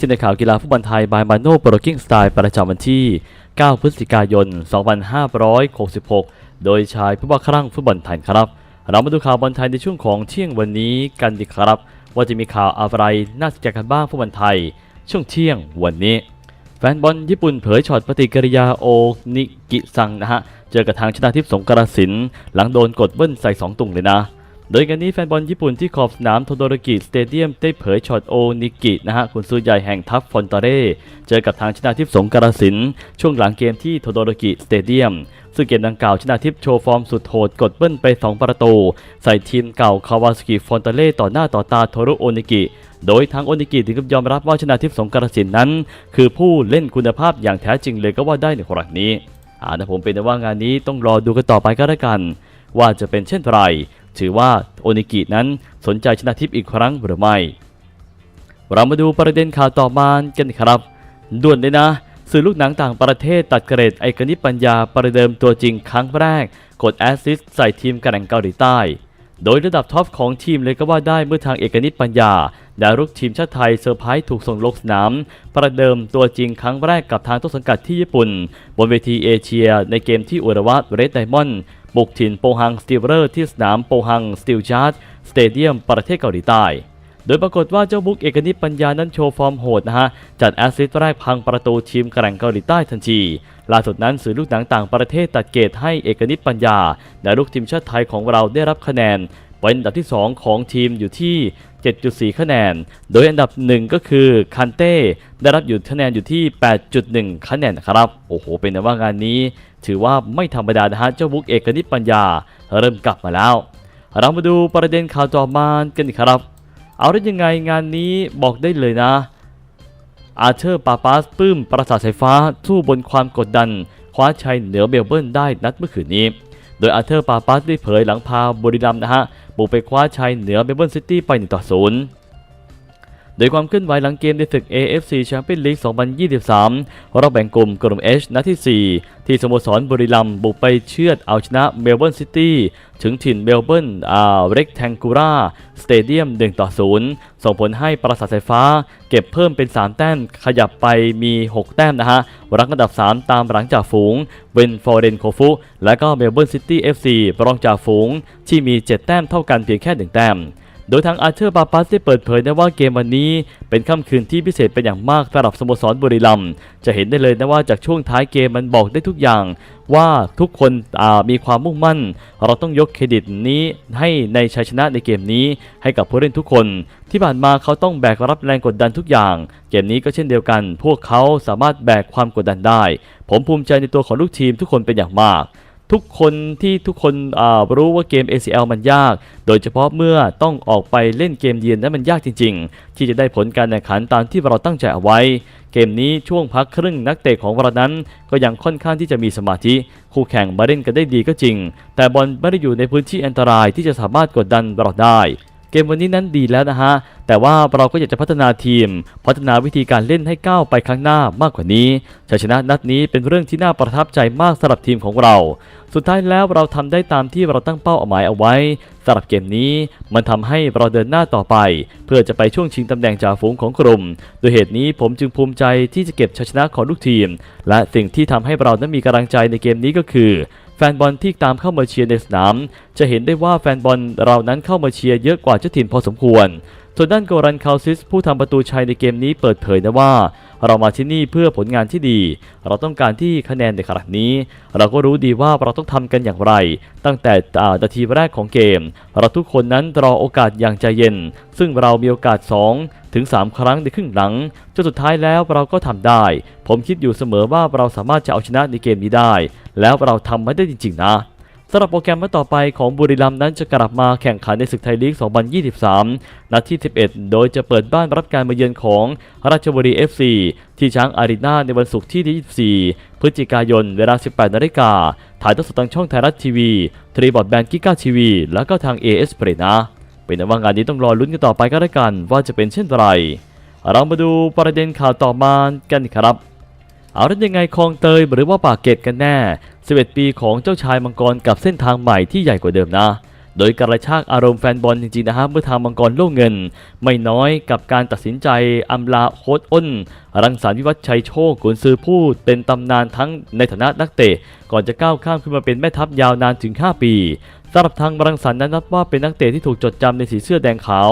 ที่ในข่าวกีฬาฟุตบอลไทยบายมาโน่โปรกิ้งสไตล์ประจำวันที่ 9 พฤศจิกายน 2566 โดยชายผู้ว่าครั่งฟุตบอลไทยครับ เรามาดูข่าวบอลไทยในช่วงของเที่ยงวันนี้กันดีครับ ว่าจะมีข่าวอะไรน่าสนใจกันบ้างฟุตบอลไทย ช่วงเที่ยงวันนี้ แฟนบอลญี่ปุ่นเผยช็อตปฏิกิริยาโอนิกิซังนะฮะ เจอกับทางชนะทิพย์สงกรสินหลังโดนกดเบิ้ลใส่ 2 ตุ่งเลยนะ โดยกันนี้แฟนบอลญี่ปุ่นที่ขอบสนามโทโดโรกิสเตเดียมได้เผยช็อตโอนิกินะฮะคุณซื้อใหญ่แห่งทัพฟอนตาเร่เจอกับทางชนะทิพย์สงกรสินช่วงหลังเกมที่โทโดโรกิสเตเดียมซึ่งเกมดังกล่าวชนะทิพย์โชว์ฟอร์มสุดโหดกดเบิ้ลไป 2 ประตู ใส่ทีมเก่าคาวาสกิฟอนตาเล่ต่อหน้าต่อตาโทรุโอนิกิ โดยทางโอนิกิถึงกับยอมรับว่าชนะทิพย์สงกรสินนั้น คือผู้เล่นคุณภาพอย่างแท้จริงเลยก็ว่าได้ในครั้งนี้อ่านะผมเป็นว่างานนี้ต้องรอดูกันต่อไปก็แล้วกัน ว่าจะเป็นเช่นไร ถือว่าโอนิกินั้นสนใจชนะทิพย์อีกครั้งหรือไม่ เรามาดูประเด็นข่าวต่อมากันครับด่วนเลยนะสื่อลูกหนังต่างประเทศตัดเกรดไอกนิปัญญาประเดิมตัวจริงครั้งแรก กดแอสซิสใส่ทีมกระแข่งเกาหลีใต้ โดยระดับท็อปของทีมเลยก็ว่าได้เมื่อทางเอกนิษฐ์ปัญญาดารุกทีมชาติไทยเซอร์ไพรส์ถูกส่งลงสนาม ประเดิมตัวจริงครั้งแรกกับทางต้นสังกัดที่ญี่ปุ่น บนเวทีเอเชียในเกมที่อุระวะเรดไดมอนด์ บุกถิ่นโปฮังสตีเวอร์ที่สนามโปฮังสติลชาร์ดสเตเดียมประเทศเกาหลีใต้ โดยปรากฏว่าเจ้าบุกเอกนิษฐ์ปัญญานั้นโชว์ฟอร์มโหดนะฮะ จัดแอสซิสต์แรกพังประตูทีมแกร่งเกาหลีใต้ทันที ล่าสุดนั้นสื่อลูกหนังต่างประเทศตัดเกรดให้เอกนิษฐ์ปัญญาและลูกทีมชาติไทยของเราได้รับคะแนนเป็นอันดับที่ 2 ของทีมอยู่ที่ 7.4 คะแนน โดยอันดับ 1 ก็คือคันเต้ได้รับอยู่คะแนนอยู่ที่ 8.1 คะแนนครับ โอ้โห เป็นแต่ว่างานนี้ ถือว่าไม่ธรรมดานะฮะ เจ้าบุ๊กเอกนิตปัญญาเริ่มกลับมาแล้ว เรามาดูประเด็นข่าวต่อมากันครับ เอาได้ยังไงงานนี้บอกได้เลยนะ อาเธอร์ปาปาสปลื้มประสาทสายฟ้าสู้บนความกดดัน คว้าชัยเหนือเบลเบิร์นได้นัดเมื่อคืนนี้ โดยอาเธอร์ปาปาสได้เผยหลังพาบุรีรัมย์นะฮะบุกไปคว้าชัยเหนือเบลเบิร์นซิตี้ไป1ต่อ0 โดยความเคลื่อนไหวหลังเกมในศึก AFC Champions League 2023 รอบแบ่งกลุ่มกลุ่ม H นัดที่ 4 ที่สโมสรบุรีรัมย์บุกไปเชือดเอาชนะเมลเบิร์นซิตี้ถึงถิ่นเมลเบิร์นอ่าเร็กแทงกูราสเตเดียม1ต่อ0ส่งผลให้ปราสาทสายฟ้า เก็บเพิ่มเป็น 3 แต้ม ขยับไปมี 6 แต้มนะฮะ รังอันดับ 3 ตามหลังจากฝูงเวนฟอร์เรนโคฟุ และก็เมลเบิร์นซิตี้ FC รองจากฝูงที่มี 7 แต้มเท่ากันเพียงแค่ 1 แต้ม โดยทางอาเธอร์ปาปัสได้เปิดเผยนะว่าเกมวันนี้เป็นค่ำคืนที่พิเศษเป็นอย่างมากสำหรับสโมสรบุรีรัมย์จะเห็นได้เลยนะว่าจากช่วงท้ายเกมมันบอกได้ทุกอย่าง ว่าทุกคนมีความมุ่งมั่น เราต้องยกเครดิตนี้ให้ในชัยชนะในเกมนี้ ให้กับผู้เล่นทุกคน ที่ผ่านมาเขาต้องแบกรับแรงกดดันทุกอย่าง เกมนี้ก็เช่นเดียวกัน พวกเขาสามารถแบกความกดดันได้ ผมภูมิใจในตัวของลูกทีมทุกคนเป็นอย่างมาก ทุกคนที่ทุกคนรู้ว่าเกม ACL มันยาก โดยเฉพาะเมื่อต้องออกไปเล่นเกมเยือนนั้นมันยากจริง ๆ ที่จะได้ผลการแข่งขันตามที่เราตั้งใจเอาไว้ เกมนี้ช่วงพักครึ่งนักเตะของเรานั้น ก็ยังค่อนข้างที่จะมีสมาธิ คู่แข่งมาเล่นกันได้ดีก็จริง แต่บอลไม่ได้อยู่ในพื้นที่อันตรายที่จะสามารถกดดันเราได้ เกมวันนี้นั้นดีแล้วนะฮะ แต่ว่าเราก็อยากจะพัฒนาทีม พัฒนาวิธีการเล่นให้ก้าวไปข้างหน้ามากกว่านี้ชัยชนะนัดนี้เป็นเรื่องที่น่าประทับใจมากสำหรับทีมของเรา สุดท้ายแล้วเราทำได้ตามที่เราตั้งเป้าหมายเอาไว้สำหรับเกมนี้ มันทำให้เราเดินหน้าต่อไป เพื่อจะไปช่วงชิงตำแหน่งจ่าฝูงของกลุ่มโดยเหตุนี้ผมจึงภูมิใจที่จะเก็บชัยชนะของลูกทีม และสิ่งที่ทำให้เรานั้นมีกำลังใจในเกมนี้ก็คือ แฟนบอลที่ตามเข้ามาเชียร์ในสนาม จะเห็นได้ว่าแฟนบอลเรานั้นเข้ามาเชียร์เยอะกว่าเจ้าถิ่นพอสมควรส่วนด้านโกรันคาซิสผู้ทำประตูชัยในเกมนี้เปิดเผยนะว่า เรามาที่นี่เพื่อผลงานที่ดี เราต้องการที่คะแนนในขณะนี้ เราก็รู้ดีว่าเราต้องทำกันอย่างไร ตั้งแต่อ่านาทีแรกของเกม เราทุกคนนั้นรอโอกาสอย่างใจเย็น ซึ่งเรามีโอกาส 2 ถึง 3 ครั้งในครึ่งหลังจนสุดท้ายแล้วเราก็ทำได้ ผมคิดอยู่เสมอว่าเราสามารถจะเอาชนะในเกมนี้ได้ แล้วเราทำมันได้จริงๆนะ สำหรับโปรแกรมนัดต่อไปของบุรีรัมย์นั้นจะกลับมาแข่งขันในศึกไทยลีก 2023 นัดที่ 11 โดยจะเปิดบ้านรับการมาเยือนของราชบุรี FC ที่ช้างอารีนาในวันศุกร์ที่ 24 พฤศจิกายน เวลา 18 นาฬิกา ถ่ายทอดสดทางช่องไทยรัฐทีวี ทรีบอร์ดแบนกิก้าทีวี แล้วก็ทาง AS p l a y นะ เป็นอันว่างานนี้ต้องรอลุ้นกันต่อไปก็แล้วกัน ว่าจะเป็นเช่นไร เรามาดูประเด็นข่าวต่อมากันครับ เอาแล้วยังไงคลองเตยหรือว่าปากเกร็ดกันแน่11ปีของเจ้าชายมังกรกับเส้นทางใหม่ที่ใหญ่กว่าเดิมนะ โดยกระชากอารมณ์แฟนบอลจริงๆนะฮะเมื่อทางมังกรโล่งเงิน ไม่น้อยกับการตัดสินใจอำลาโค้ดอ้น รังสรรค์วิวัฒน์ชัยโชคกุนซือผู้เป็นตำนานทั้งในฐานะนักเตะ ก่อนจะก้าวข้ามขึ้นมาเป็นแม่ทัพยาวนานถึง 5 ปีสำหรับทางรังสรรค์นั้นนับว่าเป็นนักเตะที่ถูกจดจำในสีเสื้อแดงขาว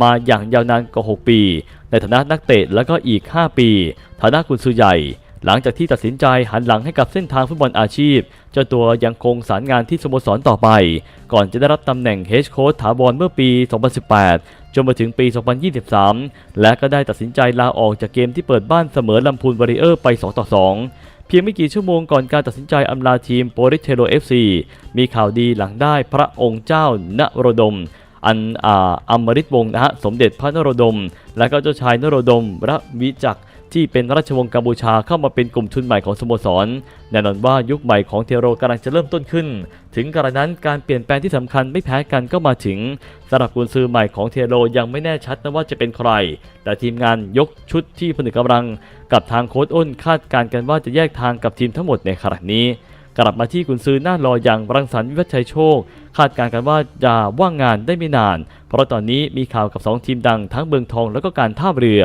มาอย่างยาวนานกว่า 6 ปี ในฐานะนักเตะแล้วก็อีก 5 ปี ฐานะกุนซือใหญ่ หลังจากที่ตัดสินใจหันหลังให้กับเส้นทางฟุตบอลอาชีพ เจ้าตัวยังคงสารงานที่สโมสรต่อไป ก่อนจะได้รับตำแหน่งเฮดโค้ชถาวรเมื่อปี 2018 จนมาถึงปี 2023 และก็ได้ตัดสินใจลาออกจากเกมที่เปิดบ้านเสมอลำพูนวอริเออร์ไป 2 ต่อ 2เพียงไม่กี่ชั่วโมงก่อนการตัดสินใจอำลาทีมโปริเทโรเอฟซีมีข่าวดีหลังได้พระองค์เจ้า นโรดม อันอาอมฤตวงศ์นะฮะ สมเด็จพระนโรดม และก็เจ้าชายนโรดมระวิจักร ที่เป็นราชวงศ์กัมพูชาเข้ามาเป็นกลุ่มทุนใหม่ของสโมสรแน่นอนว่ายุคใหม่ของเทโรกำลังจะเริ่มต้นขึ้น ถึงกระนั้นการเปลี่ยนแปลงที่สำคัญไม่แพ้กันก็มาถึงสำหรับกุนซือใหม่ของเทโรยังไม่แน่ชัดนะว่าจะเป็นใคร แต่ทีมงานยกชุดที่ผนึกกำลัง กับทางโค้ชอ้นคาดการณ์กันว่าจะแยกทางกับทีมทั้งหมดในขณะนี้ กลับมาที่กุนซือหน้ารออย่างรังสรรค์วิวัฒชัยโชค คาดการณ์กันว่าจะว่างงานได้ไม่นาน เพราะตอนนี้มีข่าวกับ 2 ทีมดังทั้งเมืองทองแล้วก็การท่าเรือ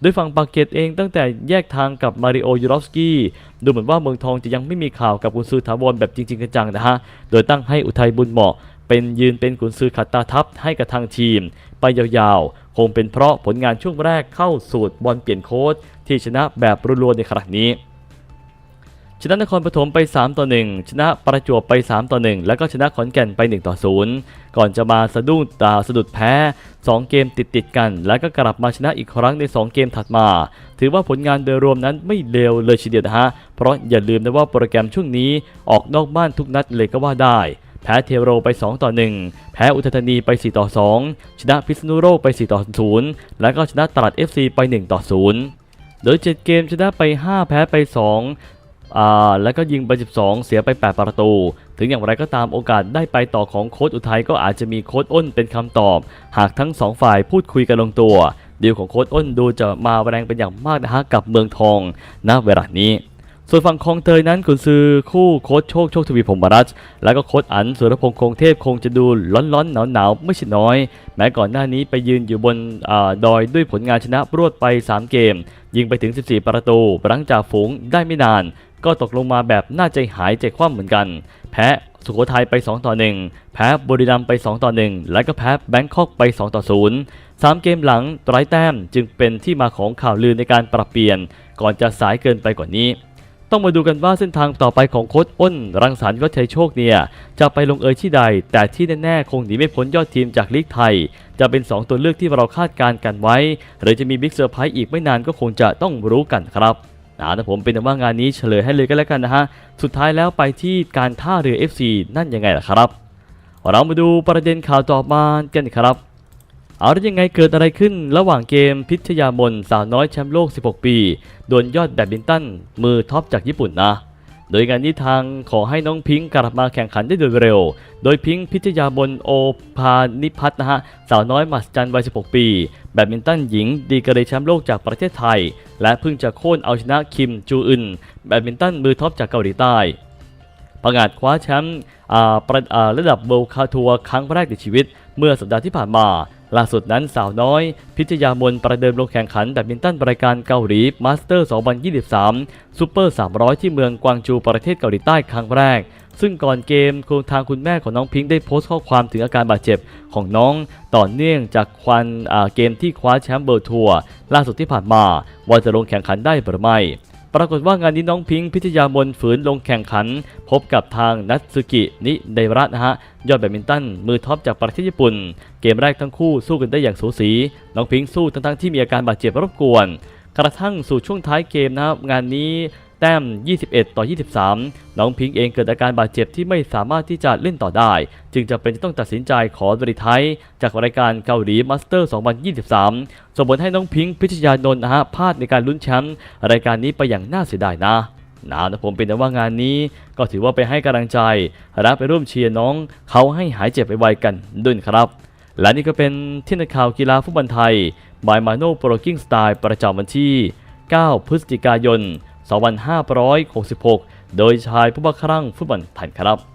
โดยฝั่งปากเกตเองตั้งแต่แยกทางกับมาริโอยูรอฟสกี้ดูเหมือนว่าเมืองทองจะยังไม่มีข่าวกับกุนซือถาวรแบบจริงๆจังๆนะฮะ โดยตั้งให้อุทัยบุญเหมาะ เป็นยืนเป็นกุนซือขัดตาทัพให้กับทางทีม ไปยาวๆ คงเป็นเพราะผลงานช่วงแรกเข้าสูตรบอลเปลี่ยนโค้ชที่ชนะแบบรัวๆในครั้งนี้ ชนะนครปฐมไป 3 ต่อ 1 ชนะประจวบไป 3 ต่อ 1 แล้วก็ชนะขอนแก่นไป 1 ต่อ 0 ก่อนจะมาสะดุ้งตาสะดุดแพ้ 2 เกมติดติดกัน แล้วก็กลับมาชนะอีกครั้งใน 2 เกมถัดมา ถือว่าผลงานโดยรวมนั้นไม่เลวเลยทีเดียวนะฮะ เพราะอย่าลืมนะว่าโปรแกรมช่วงนี้ออกนอกบ้านทุกนัดเลยก็ว่าได้แพ้เทโรไป 2 ต่อ 1 แพ้อุทัยธานีไป 4 ต่อ 2 ชนะพิษณุโลกไป 4 ต่อ 0 แล้วก็ชนะตราด FC ไป 1 ต่อ 0 โดย 7 เกมชนะไป 5 แพ้ไป 2 อ่าแล้วก็ยิงไป 12 เสียไป 8 ประตู ถึงอย่างไรก็ตามโอกาสได้ไปต่อของโค้ชอุทัยก็อาจจะมีโค้ชอ้นเป็นคำตอบ หากทั้ง 2 ฝ่ายพูดคุยกันลงตัวดีลของโค้ชอ้นดูจะมาแรงเป็นอย่างมากนะฮะกับเมืองทองณเวลานี้ส่วนฝั่งคลองเตยนั้นกุนซือคู่โค้ชโชคโชคทวีพรหมรัตน์แล้วก็โค้ชอันสุรพงษ์คงเทพคงจะดูร้อนๆหนาวๆไม่ใช่น้อย แม้ก่อนหน้านี้ไปยืนอยู่บนอดอยด้วยผลงานชนะรวดไป 3 เกม ยิงไปถึง 14 ประตูหลังจากฝูงได้ไม่นาน ก็ตกลงมาแบบน่าใจหายใจคว่ำเหมือนกัน แพ้สุโขทัยไป 2 ต่อ 1 แพ้บุรีรัมย์ไป 2 ต่อ 1 และก็แพ้แบงคอกไป 2 ต่อ 0 3 เกมหลังไร้แต้มจึงเป็นที่มาของข่าวลือในการปรับเปลี่ยน ก่อนจะสายเกินไปกว่านี้ ต้องมาดูกันว่าเส้นทางต่อไปของโค้ชอ้น รังสรรค์วัชชัยโชคเนี่ย จะไปลงเอยที่ใด แต่ที่แน่ๆ คงหนีไม่พ้นยอดทีมจากลีกไทย จะเป็น 2 ตัวเลือกที่เราคาดการณ์กันไว้ หรือจะมีบิ๊กเซอร์ไพรส์อีกไม่นานก็คงจะต้องรู้กันครับ นะแต่ผมเป็นต่ว่างานนี้เฉลยให้เลยก็แล้วกันนะฮะ สุดท้ายแล้วไปที่การท่าเรือ FC นั่นยังไงล่ะครับ เรามาดูประเด็นข่าวต่อมากันครับ เอาแล้วยังไงเกิดอะไรขึ้นระหว่างเกมพิชยามนสาวน้อยแชมป์โลก 16 ปี โดนยอดแบดมินตันมือท็อปจากญี่ปุ่นนะ โดยงานนี้ทางขอให้น้องพิงค์กลับมาแข่งขันได้โดยเร็ว โดยพิงค์พิชยามนโอพานิพัฒน์นะฮะสาวน้อยมหัศจรรย์วัย 16 ปี แบดมินตันหญิง ดีกรีแชมป์โลกจากประเทศไทย และเพิ่งจะโค่นเอาชนะคิมจูอึน แบดมินตันมือท็อปจากเกาหลีใต้ประกาศคว้าแชมป์ระอ่าระดับเวิลคาทัวร์ครั้งแรกในชีวิต เมื่อสัปดาห์ที่ผ่านมา ล่าสุดนั้นสาวน้อย พิชยามนประเดิมลงแข่งขันแบดมินตันรายการเกาหลีมาสเตอร์ 2023 ซูเปอร์ 300 ที่เมืองกวางจูประเทศเกาหลีใต้ครั้งแรก ซึ่งก่อนเกมคุณทางคุณแม่ของน้องพิงค์ได้โพสต์ข้อความถึงอาการบาดเจ็บของน้องต่อเนื่องจากควันอ่าเกมที่คว้าแชมป์เบิร์ทัวร์ล่าสุดที่ผ่านมาว่าจะลงแข่งขันได้หรือไม่ ปรากฏว่างานนี้น้องพิงค์พิทยามนฝืนลงแข่งขัน พบกับทางนัตสึกินิเดระนะฮะยอดแบดมินตันมือท็อปจากประเทศญี่ปุ่น เกมแรกทั้งคู่สู้กันได้อย่างสูสี น้องพิงค์สู้ทั้งๆที่มีอาการบาดเจ็บรบกวน กระทั่งสู่ช่วงท้ายเกมนะครับงานนี้ แต้ม 21 ต่อ 23 น้องพิงค์เองเกิดอาการบาดเจ็บที่ไม่สามารถที่จะเล่นต่อได้ จึงจะเป็นจะต้องตัดสินใจขอบริไทยจากรายการเกาหลีมาสเตอร์ 2023 ส่งผลให้น้องพิงค์พิชยานนท์นะฮะพลาดในการลุ้นแชมป์รายการนี้ไปอย่างน่าเสียดายนะนะนะผมเป็นแต่ว่างานนี้ก็ถือว่าไปให้กำลังใจและไปร่วมเชียร์น้องเขาให้หายเจ็บไปไวกันด้วยครับ และนี่ก็เป็นที่นักข่าวกีฬาฟุตบอลไทยบายมาโนโปรกิ้งสไตล์ประจำวันที่ 9 พฤศจิกายน 2566 โดยชายผู้บังคับฟุตบอลไทยครับ